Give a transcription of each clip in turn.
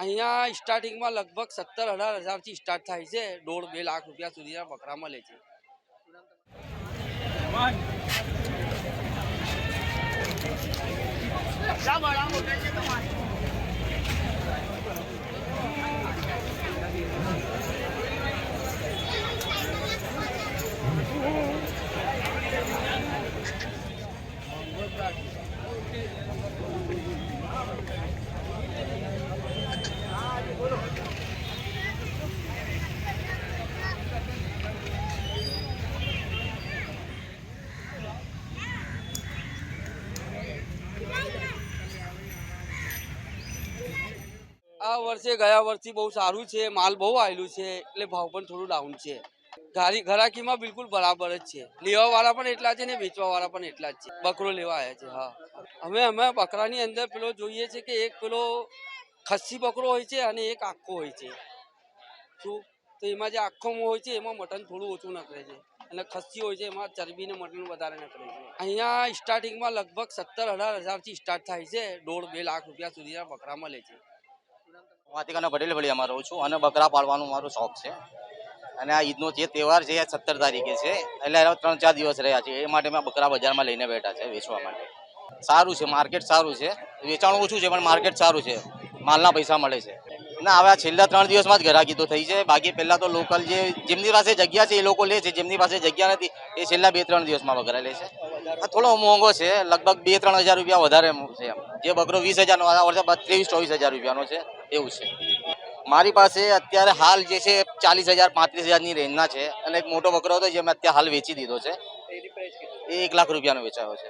અહીંયા સ્ટાર્ટિંગમાં લગભગ સત્તર અઢાર હજારથી સ્ટાર્ટ થાય છે. દોઢ બે લાખ રૂપિયા સુધીના બકરા મળે છે. આ વર્ષે ગયા વર્ષથી બહુ સારું છે, માલ બહુ આવેલું છે, એટલે ભાવ પણ થોડું ડાઉન છે. ઘરાકીમાં બિલકુલ બરાબર જ છે. લેવા વાળા પણ એટલા છે ને વેચવા વાળા પણ એટલા જ છે. બકરો લેવા આવ્યા છે, હા. અમે અમે બકરાની અંદર પેલો જોઈએ છે કે એક પેલો ખસ્સી બકરો હોય છે અને એક આખો હોય છે. શું? તો એમાં જે આખોમાં હોય છે, એમાં મટન થોડું ઓછું નકળે છે. અને ખસ્સી હોય છે, એમાં ચરબી ને મટન વધારે નકળે છે. અહીંયા સ્ટાર્ટિંગમાં લગભગ સત્તર અઢાર હજારથી સ્ટાર્ટ થાય છે, દોઢ બે લાખ રૂપિયા સુધીના બકરામાં લે છે. વાતિકાના પટેલ ફળિયામાં રહું છું અને બકરા પાળવાનું મારો શોખ છે. અને આ ઈદનો જે તહેવાર છે, એ સત્તર તારીખે છે. એટલે ત્રણ ચાર દિવસ રહ્યા છે. એ માટે મેં બકરા બજારમાં લઈને બેઠા છે વેચવા માટે. સારું છે, માર્કેટ સારું છે. વેચાણ ઓછું છે, પણ માર્કેટ સારું છે. માલના પૈસા મળે છે. ના, હવે છેલ્લા ત્રણ દિવસમાં જ તો થઈ છે. બાકી પહેલાં તો લોકલ જે, જેમની પાસે જગ્યા છે, એ લોકો લે છે. જેમની પાસે જગ્યા નથી, એ છેલ્લા બે ત્રણ દિવસમાં બકરા લે છે. થોડો મોંઘો છે. લગભગ બે ત્રણ હજાર રૂપિયા વધારે છે જે બકરો વીસ હજારનો, આ વર્ષે ત્રેવીસ ચોવીસ હજાર રૂપિયાનો છે. એવું છે. મારી પાસે અત્યારે હાલ જે છે ચાલીસ હજાર, પાંત્રીસ હજારની રેન્જના છે અને એક મોટો બકરો હતો જે મેં અત્યારે હાલ વેચી દીધો છે. એ એક લાખ રૂપિયાનો વેચાયો છે.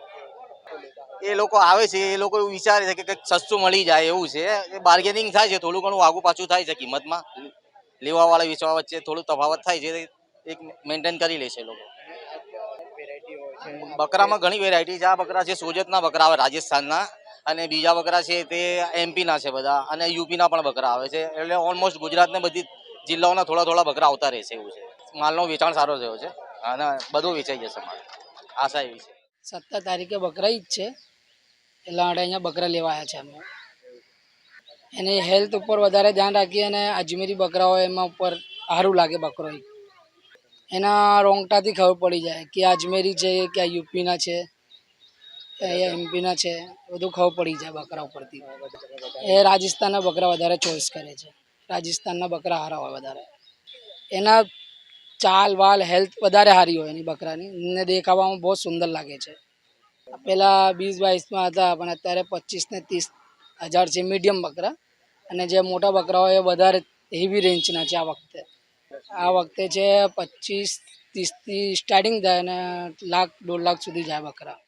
એ લોકો આવે છે, એ લોકો એવું વિચારે છે કે કંઈક સસ્તું મળી જાય એવું છે. એ બાર્ગેનિંગ થાય છે, થોડું ઘણું આગુ પાછું થાય છે કિંમતમાં. લેવાવાળા વેચવા વચ્ચે થોડું તફાવત થાય છે, એક મેન્ટેન કરી લે છે લોકો. બકરામાં ઘણી વેરાયટી છે. આ બકરા છે સોજતના બકરા રાજસ્થાનના. અને બીજા બકરા છે તે એમપીના છે બધા અને યુપીના પણ બકરા આવે છે. એટલે ઓલમોસ્ટ ગુજરાતને બધી જિલ્લાઓના થોડા થોડા બકરા આવતા રહેશે એવું છે. માલનો વેચાણ સારો થયો છે અને બધું વેચાઈ જશે માલ. આશા એવી છે. સત્તર તારીખે બકરા જ છે. એટલા માટે અહીંયા બકરા લેવા આવ્યા છે અમે. એને હેલ્થ ઉપર વધારે ધ્યાન રાખીએ અને અજમેરી બકરા હોય એમાં ઉપર સારું લાગે બકરો એના રોંગટાથી ખબર પડી જાય કે અજમેરી છે કે યુપીના છે. અહીંયા એમપીના છે બધું ખબર પડી જાય બકરા ઉપરથી. એ રાજસ્થાનના બકરા વધારે ચોઈસ કરે છે. રાજસ્થાનના બકરા સારા હોય વધારે. એના ચાલ વાલ હેલ્થ વધારે સારી હોય એની બકરાની. ને દેખાવામાં બહુ સુંદર લાગે છે. પહેલાં વીસ બાવીસમાં હતા પણ અત્યારે પચીસ ને ત્રીસ હજાર છે મીડિયમ બકરા. અને જે મોટા બકરા હોય એ વધારે હેવી રેન્જના છે આ વખતે. આ વખતે છે પચીસ ત્રીસથી સ્ટાર્ટિંગ થાય અને લાખ દોઢ લાખ સુધી જાય બકરા.